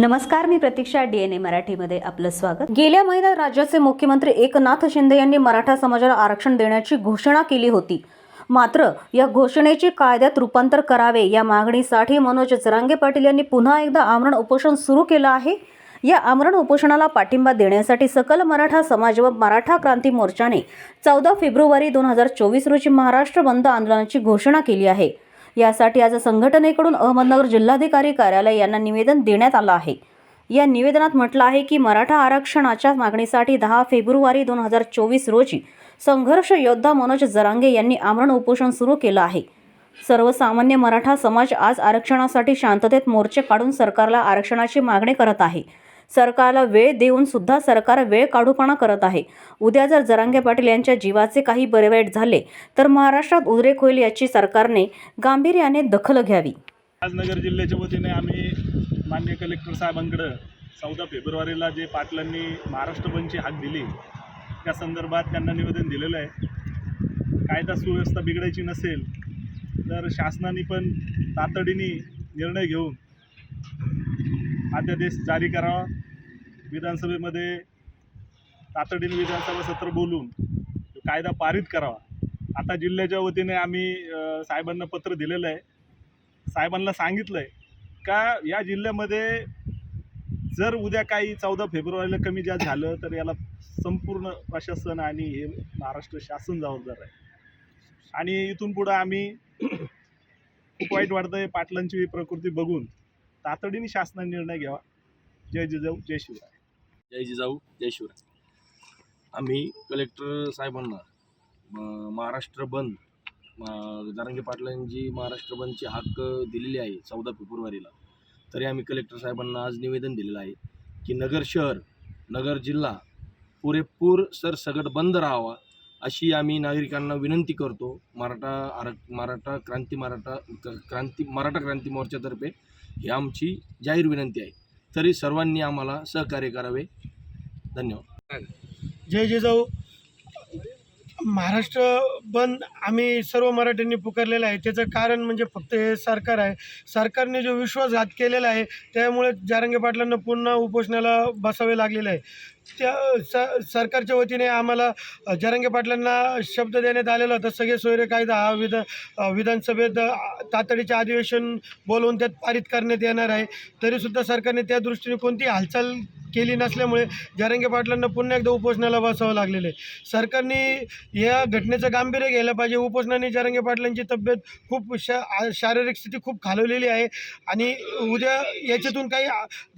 नमस्कार मी प्रतीक्षा डीएनए मराठीमध्ये आपलं स्वागत. गेल्या महिन्यात राज्याचे मुख्यमंत्री एकनाथ शिंदे यांनी मराठा समाजाला आरक्षण देण्याची घोषणा केली होती. मात्र या घोषणेचे कायद्यात रूपांतर करावे या मागणीसाठी मनोज जरांगे पाटील यांनी पुन्हा एकदा आमरण उपोषण सुरू केलं आहे. या आमरण उपोषणाला पाठिंबा देण्यासाठी सकल मराठा समाज व मराठा क्रांती मोर्चाने चौदा फेब्रुवारी दोन हजार चोवीस रोजी महाराष्ट्र बंद आंदोलनाची घोषणा केली आहे. यासाठी आज संघटनेकडून अहमदनगर जिल्हाधिकारी कार्यालय यांना निवेदन देण्यात आलं आहे. या निवेदनात म्हटलं आहे की मराठा आरक्षणाच्या मागणीसाठी दहा फेब्रुवारी दोन हजार चोवीस रोजी संघर्ष योद्धा मनोज जरांगे यांनी आमरण उपोषण सुरू केलं आहे. सर्वसामान्य मराठा समाज आज आरक्षणासाठी शांततेत मोर्चे काढून सरकारला आरक्षणाची मागणी करत आहे. सरकारला वेळ देऊन सुद्धा सरकार वेळ काढूपणा करत आहे. उद्या जर जरांगे पाटील यांच्या जीवाचे काही बरेवाईट झाले तर महाराष्ट्रात उद्रेक होईल याची सरकारने गांभीर्याने दखल घ्यावी. आज नगर जिल्ह्याच्या वतीने आम्ही माननीय कलेक्टर साहेबांकडं चौदा फेब्रुवारीला जे पाटलांनी महाराष्ट्र बंदची हाक दिली त्या संदर्भात त्यांना निवेदन दिलेलं आहे. कायदा सुव्यवस्था बिघडायची नसेल तर शासनाने पण तातडीने निर्णय घेऊन अध्यादेश जारी करावा विधानसभेमध्ये तातडीने विधानसभा सत्र बोलून कायदा पारित करावा आता जिल्ह्याच्या वतीने आम्ही साहेबांना पत्र दिलेलं आहे. साहेबांना सांगितलं आहे का या जिल्ह्यामध्ये जर उद्या काही चौदा फेब्रुवारीला कमी जास्त झालं तर याला संपूर्ण प्रशासन आणि हे महाराष्ट्र शासन जबाबदार आहे. आणि इथून पुढं आम्ही खूप वाईट वाटतं आहे पाटलांची प्रकृती बघून तातडीने शासनाने निर्णय घ्यावा. जय जिजाऊ जय शिवराय. जय जिजाऊ जय शिवराय. आम्ही कलेक्टर साहेबांना महाराष्ट्र बंद म- जारंगे पाटलांची महाराष्ट्र बंदची हक्क दिलेली आहे चौदा फेब्रुवारीला. तरी आम्ही कलेक्टर साहेबांना आज निवेदन दिलेलं आहे की नगर शहर नगर जिल्हा पुरेपूर सरसगट बंद राहावा अशी आम्ही नागरिकांना विनंती करतो. मराठा आर मराठा क्रांती मराठा क- क्रांती मराठा क्रांती मोर्चातर्फे ही आमची जाहीर विनंती आहे. तरी सर्वांनी आम्हाला सहकार्य करावे. धन्यवाद. जय जिजाऊ. महाराष्ट्र बंद आम्ही सर्व मराठ्यांनी पुकारलेलं आहे. त्याचं कारण म्हणजे फक्त हे सरकार आहे. सरकारने जो विश्वासघात केलेला आहे त्यामुळे जारंगे पाटलांना पुन्हा उपोषणाला बसावे लागलेलं आहे. त्या स सरकारच्या वतीने आम्हाला अ, पाटलांना शब्द देण्यात आलेला होता सगळे सोयरे कायदा हा विध विधानसभेत तातडीचे अधिवेशन बोलवून त्यात पारित करण्यात येणार आहे. तरीसुद्धा सरकारने त्या दृष्टीने कोणती हालचाल केली नसल्यामुळे जरंगे पाटलांना पुन्हा एकदा उपोषणाला बसावं लागलेलं आहे. सरकारने या घटनेचं गांभीर्य घ्यायला पाहिजे. उपोषणाने जरंगे पाटलांची तब्येत खूप शा शारीरिक स्थिती खूप खालवलेली आहे आणि उद्या याच्यातून काही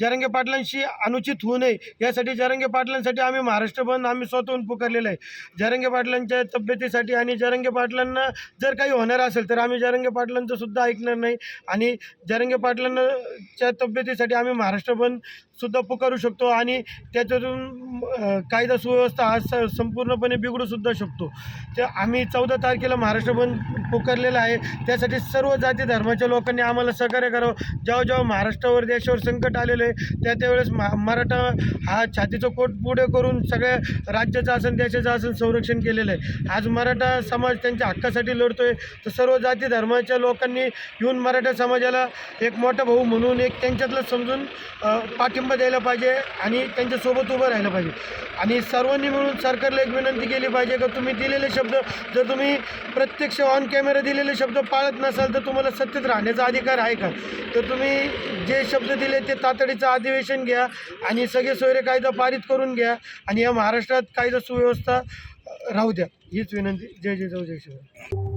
जरंगे पाटलांशी अनुचित होऊ नये. यासाठी जरंगे पाटलांसाठी आम्ही महाराष्ट्र बंद आम्ही स्वतःहून पुकारलेलं आहे. जरंगे पाटलांच्या तब्येतीसाठी आणि जरंगे पाटलांना जर काही होणार असेल तर आम्ही जरंगे पाटलांचं सुद्धा ऐकणार नाही. आणि जरंगे पाटलांच्या तब्येतीसाठी आम्ही महाराष्ट्र बंद सुद्धा पुकारू शकतो आणि त्याच्यातून कायदा सुव्यवस्था हा स संपूर्णपणे बिघडू सुद्धा शकतो. तर आम्ही चौदा तारखेला महाराष्ट्र बंद पुकारलेला आहे. त्यासाठी सर्व जाती धर्माच्या लोकांनी आम्हाला सहकार्य करावं. जेव्हा जेव्हा महाराष्ट्रावर देशावर संकट आलेलं आहे त्या त्यावेळेस मा मराठा हा छातीचं कोट पुढे करून सगळ्या राज्याचं आसन देशाचं आसन संरक्षण केलेलं आहे. आज मराठा समाज त्यांच्या हक्कासाठी लढतो आहे तर सर्व जाती धर्माच्या लोकांनी येऊन मराठा समाजाला एक मोठा भाऊ म्हणून एक त्यांच्यातलं समजून पाठिंबा द्यायला पाहिजे आणि त्यांच्यासोबत उभं राहिलं पाहिजे. आणि सर्वांनी मिळून सरकारला एक विनंती केली पाहिजे का तुम्ही दिलेले शब्द जर तुम्ही प्रत्यक्ष ऑन कॅमेरा दिलेले शब्द पाळत नसाल तर तुम्हाला सत्तेत राहण्याचा अधिकार आहे का? तर तुम्ही जे शब्द दिले ते तातडीचं अधिवेशन घ्या आणि सगळे सोयरे कायदा पारित करून घ्या आणि या महाराष्ट्रात कायदा सुव्यवस्था राहू द्या. हीच विनंती. जय जय जाऊ जय शिवराय